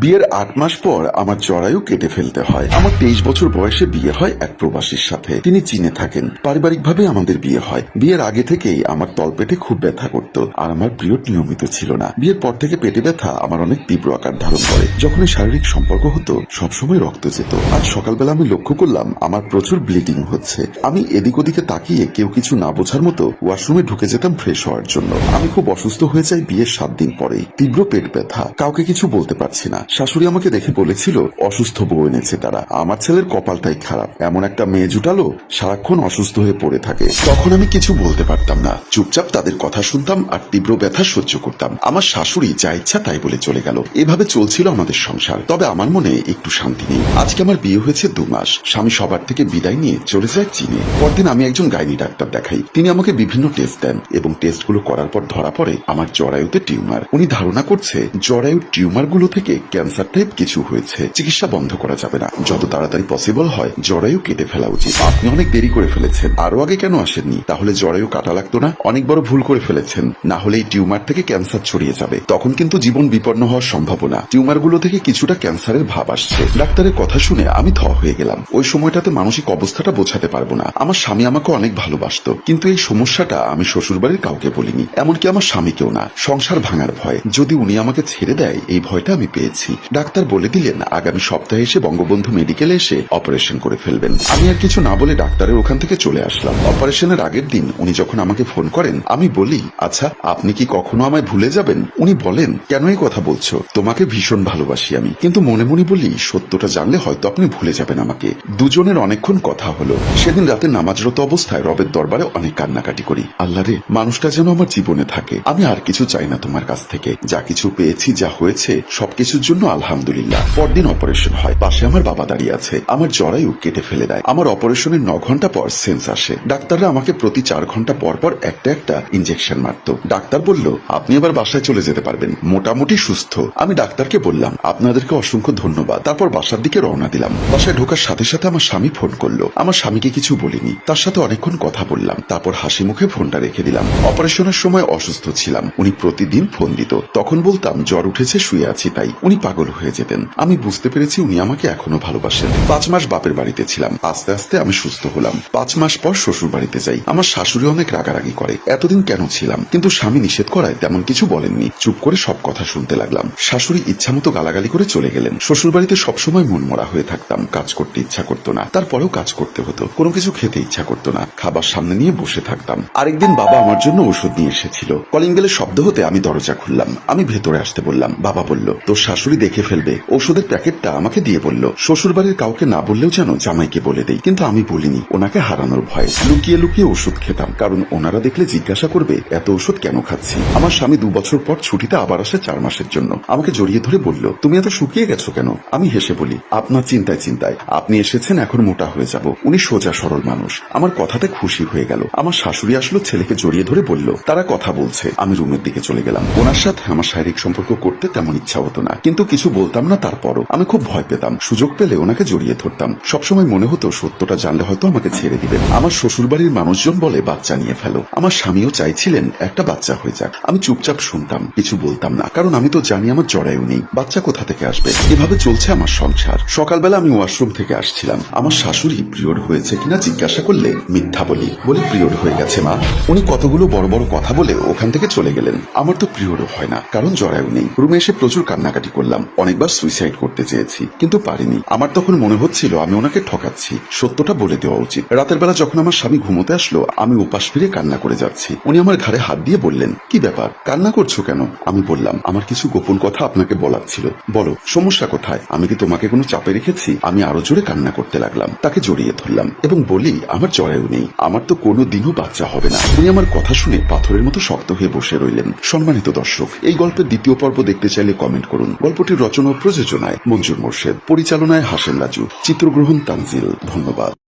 বিয়ের আট মাস পর আমার জরায়ু কেটে ফেলতে হয়। আমার তেইশ বছর বয়সে বিয়ে হয় এক প্রবাসীর সাথে। তিনি চীনে থাকেন। পারিবারিকভাবে আমাদের বিয়ে হয়। বিয়ের আগে থেকেই আমার তলপেটে খুব ব্যথা করত আর আমার পিরিয়ড নিয়মিত ছিল না। বিয়ের পর থেকে পেটে ব্যথা আমার অনেক তীব্র আকার ধারণ করে। যখনই শারীরিক সম্পর্ক হতো, সবসময় রক্ত যেত। আজ সকালবেলা আমি লক্ষ্য করলাম, আমার প্রচুর ব্লিডিং হচ্ছে। আমি এদিক ওদিকে তাকিয়ে কেউ কিছু না বোঝার মতো ওয়াশরুমে ঢুকে যেতাম ফ্রেশ হওয়ার জন্য। আমি খুব অসুস্থ হয়ে যাই বিয়ের সাত দিন পরেই। তীব্র পেট ব্যথা। কাউকে কিছু বলতে পারছি না। শাশুড়ি আমাকে দেখে বলেছিল, অসুস্থ বউ এনেছে তারা। আমার ছেলের কপালটাই খারাপ। এমন একটা মেয়ে জুটালো, সারাক্ষণ অসুস্থ হয়ে পড়ে থাকে। তখন আমি কিছু বলতে পারতাম না। চুপচাপ তাদের কথা শুনতাম আর তীব্র ব্যথা সহ্য করতাম। আমার শাশুড়ি যা ইচ্ছা তাই বলে চলে গেল। এভাবে চলছিল আমাদের সংসার। তবে আমার মনে একটু শান্তি নেই। আজকে আমার বিয়ে হয়েছে দু মাস। স্বামী সবার থেকে বিদায় নিয়ে চলে যায় চীনে। পরদিন আমি একজন গাইনি ডাক্তার দেখাই। তিনি আমাকে বিভিন্ন টেস্ট দেন এবং টেস্টগুলো করার পর ধরা পড়ে আমার জরায়ুতে টিউমার। উনি ধারণা করছে, জরায়ুর টিউমারগুলো থেকে ক্যান্সার টাইপ কিছু হয়েছে, চিকিৎসা বন্ধ করা যাবে না। যত তাড়াতাড়ি পসিবল হয় জরায়ু কেটে ফেলা উচিত। আপনি অনেক দেরি করে ফেলেছেন। আরও আগে কেন আসেননি? তাহলে জরায়ু কাটা লাগতো না? অনেক বড় ভুল করে ফেলেছেন। না হলে এই টিউমার থেকে ক্যান্সার ছড়িয়ে যাবে। তখন কিন্তু জীবন বিপন্ন হওয়ার সম্ভাবনা। টিউমারগুলো থেকে কিছুটা ক্যান্সারের ভাব আসছে। ডাক্তারের কথা শুনে আমি থ হয়ে গেলাম। ওই সময়টাতে মানসিক অবস্থাটা বোঝাতে পারব না। আমার স্বামী আমাকে অনেক ভালোবাসতো। কিন্তু এই সমস্যাটা আমি শ্বশুরবাড়ির কাউকে বলিনি। এমনকি আমার স্বামীকেও না। সংসার ভাঙার ভয়। যদি উনি আমাকে ছেড়ে দেয়, এই ভয়টা আমি পেয়েছি। ডাক্তার বলে দিলেন, আগামী সপ্তাহে এসে বঙ্গবন্ধু মেডিকেলে এসে অপারেশন করে ফেলবেন। আমি আর কিছু না বলে ডাক্তারের ওখান থেকে চলে আসলাম। অপারেশনের আগের দিন উনি যখন আমাকে ফোন করেন, আমি বলি আচ্ছা আপনি কি কখনো আমায় ভুলে যাবেন? উনি বলেন, কেন এই কথা বলছো? তোমাকে ভীষণ ভালোবাসি আমি। কিন্তু মনে মনে বলি, সত্যটা জানলে হয়তো আপনি ভুলে যাবেন আমাকে। দুজনের অনেকক্ষণ কথা হলো। সেদিন রাতে নামাজরত অবস্থায় রবের দরবারে অনেক কান্নাকাটি করি। আল্লাহ রে, মানুষটা যেন আমার জীবনে থাকে। আমি আর কিছু চাই না তোমার কাছ থেকে। যা কিছু পেয়েছি, যা হয়েছে জন্য আলহামদুলিল্লাহ। পরদিন অপারেশন হয়। পাশে আমার বাবা দাঁড়িয়ে আছে। আমার জরায়ু কেটে ফেলে দেয়। আমার অপারেশনের ন ঘণ্টা পর সেন্স আসে। ডাক্তাররা আমাকে প্রতি চার ঘণ্টা পর পর একটা একটা ইঞ্জেকশন মারত। ডাক্তার বলল, আপনি আবার বাসায় চলে যেতে পারবেন। মোটামুটি সুস্থ। আমি ডাক্তারকে বললাম, আপনাদেরকে অসংখ্য ধন্যবাদ। তারপর বাসার দিকে রওনা দিলাম। বাসায় ঢোকার সাথে সাথে আমার স্বামী ফোন করল। আমার স্বামীকে কিছু বলিনি। তার সাথে অনেকক্ষণ কথা বললাম। তারপর হাসি মুখে ফোনটা রেখে দিলাম। অপারেশনের সময় অসুস্থ ছিলাম। উনি প্রতিদিন ফোন দিত। তখন বলতাম, জ্বর উঠেছে, শুয়ে আছি তাই। উনি পাগল হয়ে যেতেন। আমি বুঝতে পেরেছি উনি আমাকে এখনও ভালোবাসেন। পাঁচ মাস বাপের বাড়িতে ছিলাম। আস্তে আস্তে আমি সুস্থ হলাম। পাঁচ মাস পর শ্বশুর বাড়িতে যাই। আমার শাশুড়ি অনেক রাগারাগি করে। এতদিন কেন ছিলাম? কিন্তু স্বামী নিষেধ করায় তেমন কিছু বলেননি। চুপ করে সব কথা শুনতে লাগলাম। শাশুড়ি ইচ্ছামতো গালাগালি করে চলে গেলেন। শ্বশুর বাড়িতে সবসময় মনমরা হয়ে থাকতাম। কাজ করতে ইচ্ছা করতো না। তারপরেও কাজ করতে হতো। কোনো কিছু খেতে ইচ্ছা করতো না। খাবার সামনে নিয়ে বসে থাকতাম। আরেকদিন বাবা আমার জন্য ওষুধ নিয়ে এসেছিল। কলিং বেলের শব্দ হতে আমি দরজা খুললাম। আমি ভেতরে আসতে বললাম। বাবা বলল, তোর শাশুড়ি দেখে ফেলবে। ওষুধের প্যাকেটটা আমাকে দিয়ে বলল শ্বশুর বাড়ির কাউকে না বললেও যেন জামাইকে বলে দেই। কিন্তু আমি বলিনি, ওনাকে হারানোর ভয়। লুকিয়ে লুকিয়ে ওষুধ খেতাম, কারণ ওনারা দেখলে জিজ্ঞাসা করবে, এত ওষুধ কেন খাচ্ছি? আমার স্বামী দু বছর পর ছুটিতে আবার আসে চার মাসের জন্য। আমাকে জড়িয়ে ধরে বলল, তুমি এত শুকিয়ে গেছো কেন? আমি হেসে বলি, আপনার চিন্তায় চিন্তায়। আপনি এসেছেন, এখন মোটা হয়ে যাব। উনি সোজা সরল মানুষ। আমার কথাতে খুশি হয়ে গেল। আমার শাশুড়ি আসলো, ছেলেকে জড়িয়ে ধরে বলল, তারা কথা বলছে। আমি রুমের দিকে চলে গেলাম। ওনার সাথে আমার শারীরিক সম্পর্ক করতে তেমন ইচ্ছা হতো না কিন্তু কিছু বলতাম না তারপরও। আমি খুব ভয় পেতাম। সুযোগ পেলে ওনাকে জড়িয়ে ধরতাম। সবসময় মনে হতো সত্যটা জানলে হয়তো আমাকে ছেড়ে দিবেন আমার শ্বশুর বাড়ির মানুষজন বলে, বাচ্চা নিয়ে ফেলো। আমার স্বামীও চাইছিলেন একটা বাচ্চা হয়ে যাক। আমি চুপচাপ শুনতাম, কিছু বলতাম না। কারণ আমি তো জানি আমার জরায়ু নেই। বাচ্চা কোথা থেকে আসবে? এভাবে চলছে আমার সংসার। সকালবেলা আমি ওয়াশরুম থেকে আসছিলাম। আমার শাশুড়ি পিরিয়ড হয়েছে কিনা জিজ্ঞাসা করলে, মিথ্যা বলি, বলে পিরিয়ড হয়ে গেছে মা। উনি কতগুলো বড় বড় কথা বলে ওখান থেকে চলে গেলেন। আমার তো পিরিয়ডও হয় না, কারণ জরায়ু নেই। রুমে এসে প্রচুর কান্নাকাটি করলাম। অনেকবার সুইসাইড করতে চেয়েছি, কিন্তু পারিনি। আমার তখন মনে হচ্ছিল আমি ওনাকে ঠকাচ্ছি। সত্যটা বলে দেওয়া উচিত। রাতের বেলা যখন আমার স্বামী ঘুমোতে আসলো, আমি উপাস ফিরে কান্না করে যাচ্ছি। উনি আমার ঘাড়ে হাত দিয়ে বললেন, কি ব্যাপার? কান্না করছ কেন? আমি বললাম, আমার কিছু গোপন কথা আপনাকে বলার ছিল। বলো, সমস্যা কোথায়? আমি কি তোমাকে কোনো চাপে রেখেছি? আমি আরও জোরে কান্না করতে লাগলাম, তাকে জড়িয়ে ধরলাম এবং বলি, আমার জরায়ু নেই। আমার তো কোনো দিনও বাচ্চা হবে না। উনি আমার কথা শুনে পাথরের মতো শক্ত হয়ে বসে রইলেন। সম্মানিত দর্শক, এই গল্পের দ্বিতীয় পর্ব দেখতে চাইলে কমেন্ট করুন। গল্পটির রচনা প্রযোজনায় মঞ্জুর মোর্শেদ পরিচালনায় হাসেন রাজু চিত্রগ্রহণ তানজিল ধন্যবাদ।